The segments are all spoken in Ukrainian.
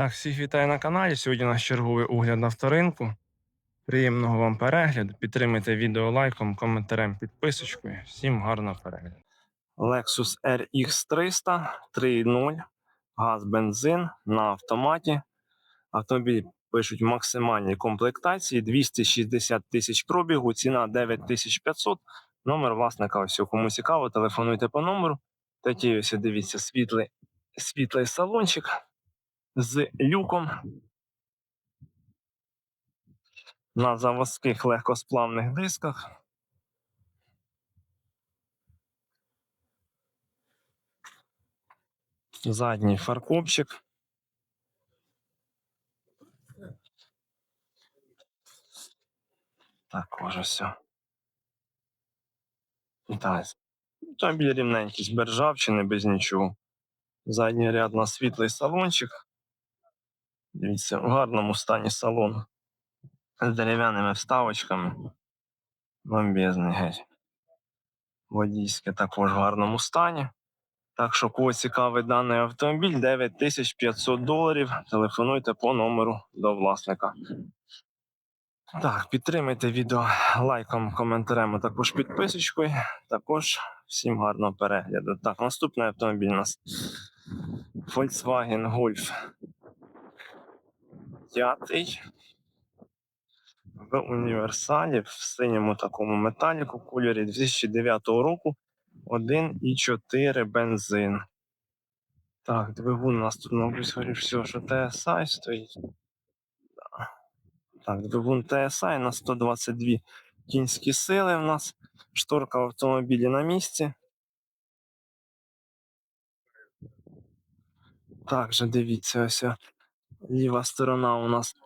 Так, всіх вітаю на каналі. Сьогодні у нас черговий огляд на авторинку. Приємного вам перегляду. Підтримуйте відео лайком, коментарем, підписочкою. Всім гарного перегляду. Lexus RX 300 3.0, газ, бензин на автоматі. Автомобіль пишуть максимальні комплектації 260 тисяч пробігу, ціна 9500. Номер власника ось кому цікаво, телефонуйте по номеру. Такий ось дивіться світлий, світлий салончик з люком на заводських легкосплавних дисках. Задній фаркопчик. Також все. Так. Автомобіль рівненький, без ржавчини, без нічого. Задній ряд на світлий салончик. Дивіться, в гарному стані салон. З дерев'яними вставочками. Бомбезний геть. Водійське також в гарному стані. Так що, кого цікавий даний автомобіль, 9500 доларів. Телефонуйте по номеру до власника. Так, підтримайте відео лайком, коментарем, а також підписочкою. Також всім гарного перегляду. Так, наступний автомобіль у нас Volkswagen Golf п'ятий в універсалі в синьому такому металіку кольорі 2009 року 1,4 бензин. Так, двигун у нас тут, мабуть, скоріш всього, що TSI стоїть. Так, двигун TSI на 122 кінські сили у нас. Шторка в автомобілі на місці. Також дивіться, ось ліва сторона у нас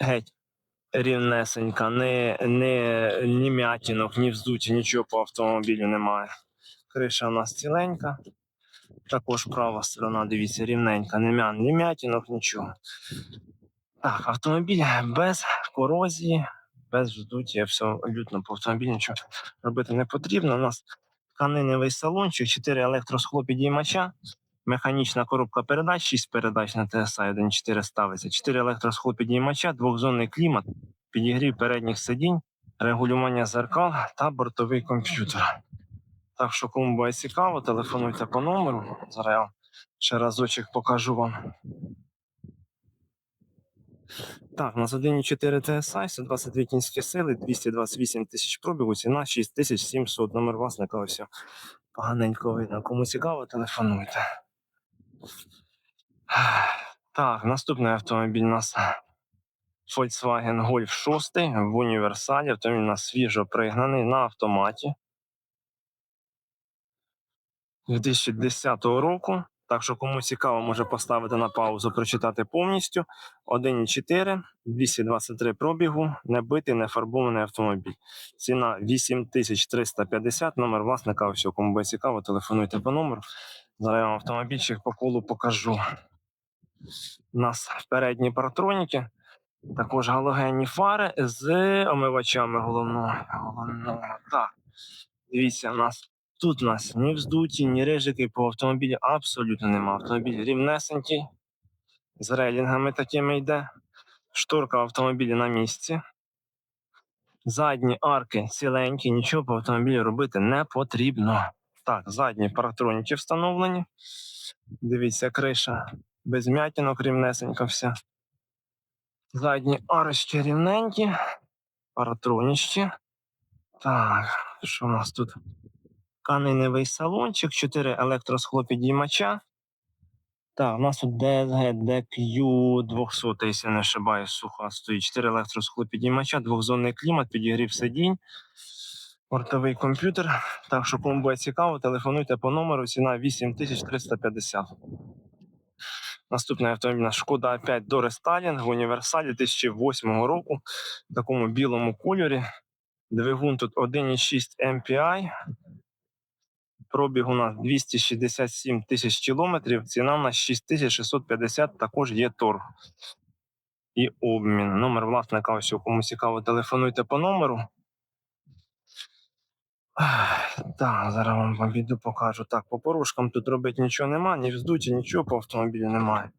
геть рівнесенька, не, не, ні м'ятінок, ні вздуті, нічого по автомобілю немає. Криша у нас ціленька. Також права сторона, дивіться, рівненька, ні, м'я, ні м'ятінок, нічого. Так, автомобіль без корозії, без вздуття, все лютно по автомобілю, нічого робити не потрібно. У нас тканиневий салончик, 4 електросхлопідіймача, механічна коробка передач, 6 передач на TSI 1.4 ставиться, 4 електросхлопідіймача, двохзонний клімат, підігрів передніх сидінь, регулювання зеркал та бортовий комп'ютер. Так що, кому буде цікаво, телефонуйте по номеру. Зараз я ще разочок покажу вам. Так, у нас 1.4 TSI, 122 кінські сили, 228 тисяч пробігу, ціна 6700. Номер власника ось поганенько видно. Кому цікаво, телефонуйте. Так, наступний автомобіль у нас Volkswagen Golf 6 в універсалі. Автомобіль у нас свіжо пригнаний на автоматі. 2010 року. Так що, кому цікаво, може поставити на паузу, прочитати повністю. 1,4, 223 пробігу, не битий, не фарбований автомобіль. Ціна 8350, номер власника. Все, кому буде цікаво, телефонуйте по номеру. Зараз я вам автомобільчик по колу покажу. У нас передні паратроніки, також галогенні фари з омивачами головного. головного. Так, дивіться, у нас Тут у нас ні вздуті, ні рижики по автомобілі абсолютно нема. Автомобіль рівнесенький, з рейлінгами такими йде. Шторка в автомобілі на місці. Задні арки ціленькі, нічого по автомобілі робити не потрібно. Так, задні паратроніки встановлені. Дивіться, криша без м'ятінок рівнесенька вся. Задні арочки рівненькі, паратронічки. Так, що у нас тут? тканиневий салончик, 4 електросхлопідіймача. Так, у нас тут DSG DQ 200, якщо не ошибаюсь, суха стоїть. 4 електросхлопідіймача, двохзонний клімат, підігрів сидінь, портовий комп'ютер. Так що, кому буде цікаво, телефонуйте по номеру, ціна 8350. Наступний автомобіль Шкода 5 до рестайлінг в універсалі 2008 року в такому білому кольорі. Двигун тут 1,6 MPI. Пробіг у нас 267 тисяч кілометрів, ціна у нас 6650, також є торг і обмін. Номер власника, ось кому цікаво, телефонуйте по номеру. Так, зараз вам обіду покажу. Так, по порушкам тут робити нічого немає, ні вздуті, нічого по автомобілю немає.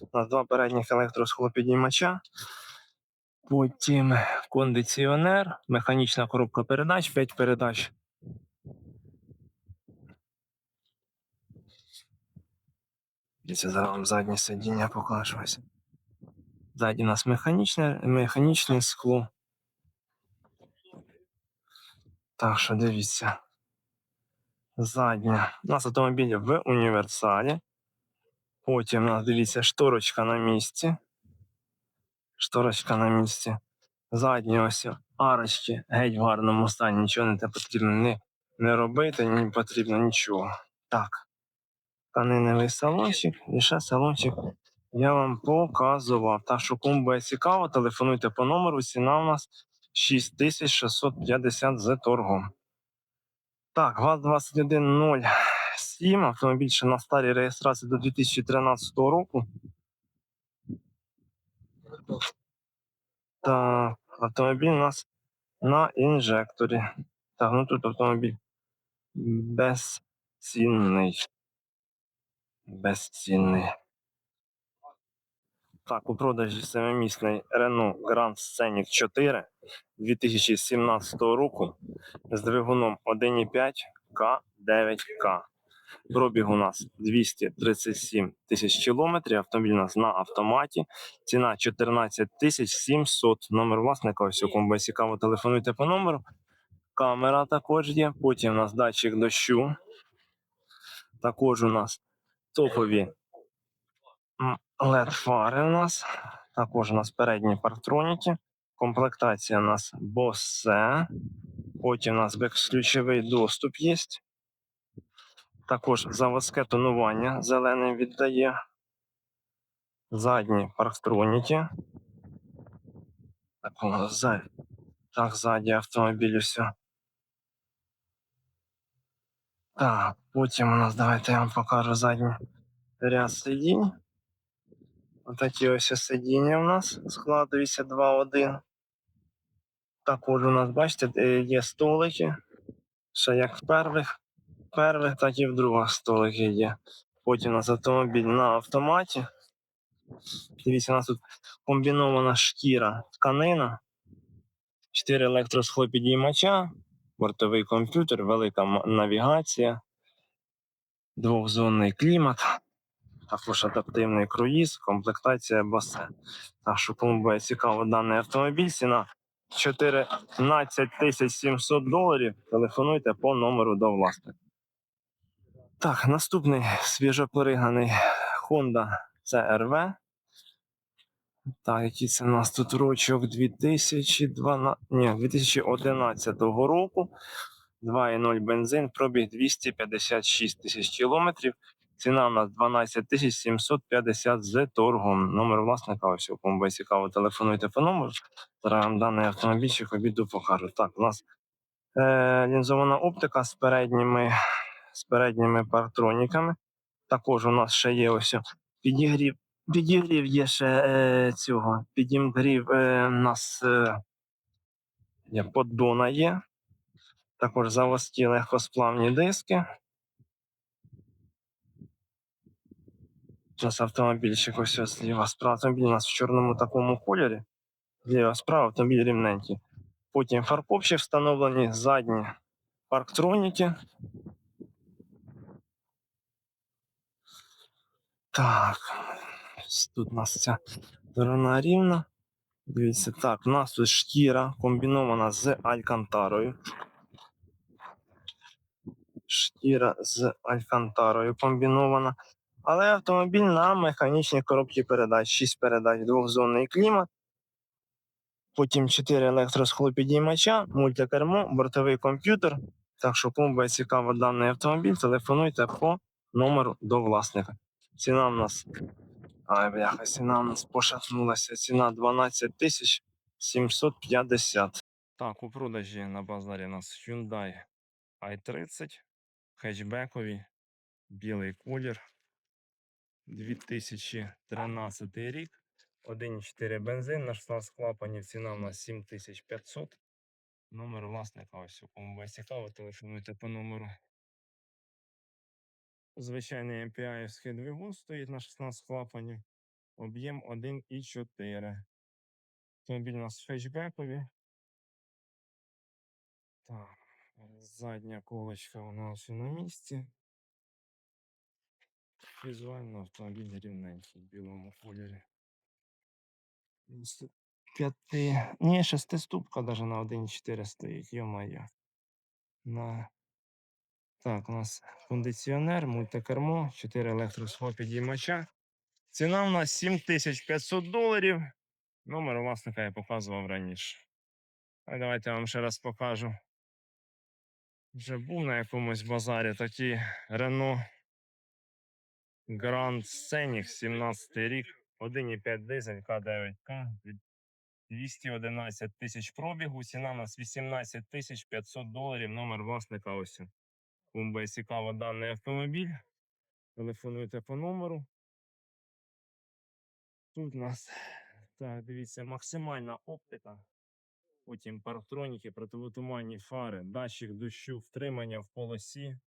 У нас два передніх електросхлопідіймача. Потім кондиціонер, механічна коробка передач, 5 передач. Дивіться, зараз вам заднє сидіння покажу. Ззаді у нас механічне, механічне скло. Так що дивіться. Задня. У нас автомобіль в універсалі. Потім у нас дивіться шторочка на місці. Шторочка на місці. Задні ось арочки геть в гарному стані. Нічого не потрібно не, не робити, не потрібно нічого. Так. Тканиневий салончик і ще салончик я вам показував. Так що кому буде цікаво, телефонуйте по номеру. Ціна у нас 6650 з торгом. Так, ГАЗ-2107, автомобіль ще на старій реєстрації до 2013 року. Так, автомобіль у нас на інжекторі. Так, ну тут автомобіль безцінний. Безцінний. Так, у продажі семимісний Renault Grand Scenic 4 2017 року з двигуном 1,5 К9К. Пробіг у нас 237 тисяч кілометрів. Автомобіль у нас на автоматі. Ціна 14 тисяч 700. Номер власника. Ось у кому буде цікаво, телефонуйте по номеру. Камера також є. Потім у нас датчик дощу. Також у нас топові LED фари у нас. Також у нас передні парктроніки. Комплектація у нас Bose. Потім у нас безключовий доступ є. Також заводське тонування зеленим віддає. Задні парктроніки. Так, так ззаді автомобілю все. Так, потім у нас, давайте я вам покажу задній ряд сидінь. Отакі ось сидіння у нас складуються 2-1. Також у нас, бачите, є столики. Ще як в первих, первих, так і в других столики є. Потім у нас автомобіль на автоматі. Дивіться, у нас тут комбінована шкіра тканина, 4 електросхлопідіймача, бортовий комп'ютер, велика навігація, двохзонний клімат, також адаптивний круїз, комплектація басе. Так що кому буде цікаво даний автомобіль, ціна 14 700 доларів. Телефонуйте по номеру до власника. Так, наступний свіжопориганий Honda CRV. Так, який це у нас тут рочок 2012, ні, 2011 року. 2,0 бензин, пробіг 256 тисяч кілометрів. Ціна у нас 12 тисяч 750 з торгом. Номер власника, ось у кому цікаво, телефонуйте по номеру. Зараз даний автомобільчик обіду покажу. Так, у нас е, лінзована оптика з передніми, з передніми партроніками. Також у нас ще є ось підігрів. Підігрів є ще е, цього. Підігрів е, нас е, поддона є. Також заводські легкосплавні диски. Зараз автомобільчик ось ось зліва справа. Автомобіль у нас в чорному такому кольорі. Зліва справа автомобіль рівненький. Потім фаркопчі встановлені, задні парктроніки. Так, тут у нас ця сторона рівна. Дивіться, так, у нас тут шкіра комбінована з алькантарою. Шкіра з алькантарою комбінована. Але автомобіль на механічній коробці передач. 6 передач, двохзонний клімат. Потім 4 електросхлопідіймача, мультикермо, бортовий комп'ютер. Так що, кому буде цікаво даний автомобіль, телефонуйте по номеру до власника. Ціна в нас. Ай, бляха, ціна в нас пошатнулася. Ціна 12 тисяч 750. Так, у продажі на базарі у нас Hyundai i30, хетчбекові, білий колір. 2013 рік. 1,4 бензин на 16 клапанів. Ціна у нас 7500. Номер власника ось у кому буде цікаво, телефонуйте по номеру. Звичайний MPI двигун стоїть на 16 клапанів. Об'єм 1,4. Автомобіль у нас фетчбекові. Так, задня колочка у нас і на місці. Візуально автомобіль рівненький в білому кольорі. З П'яти. Ні, шестиступка навіть на 1,4 стоїть, йо-моє. На... Так, у нас кондиціонер, мультикермо, 4 електросхопідіймача. Ціна у нас 7500 доларів. Номер власника я показував раніше. А давайте я вам ще раз покажу. Вже був на якомусь базарі такий Renault Grand Scenic 17 рік, 1,5 дизель К9К, 211 тисяч пробігу, ціна у нас 18 тисяч 500 доларів, номер власника ось. Кому буде цікаво даний автомобіль, телефонуйте по номеру. Тут у нас, так, дивіться, максимальна оптика. Потім парктроніки, противотуманні фари, датчик дощу, втримання в полосі.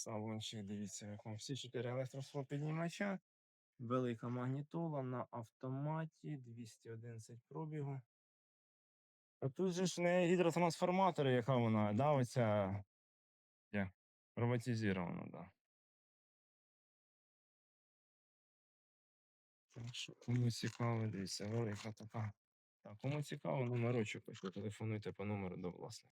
Салончик, дивіться, в якому всі чотири електросхопіднімача. Велика магнітола на автоматі, 211 пробігу. А тут же ж не гідротрансформатори, яка вона, да, оця як, роботизована, да. Так що, кому цікаво, дивіться, велика така. Так, кому цікаво, номерочок, ось телефонуйте по номеру до власника.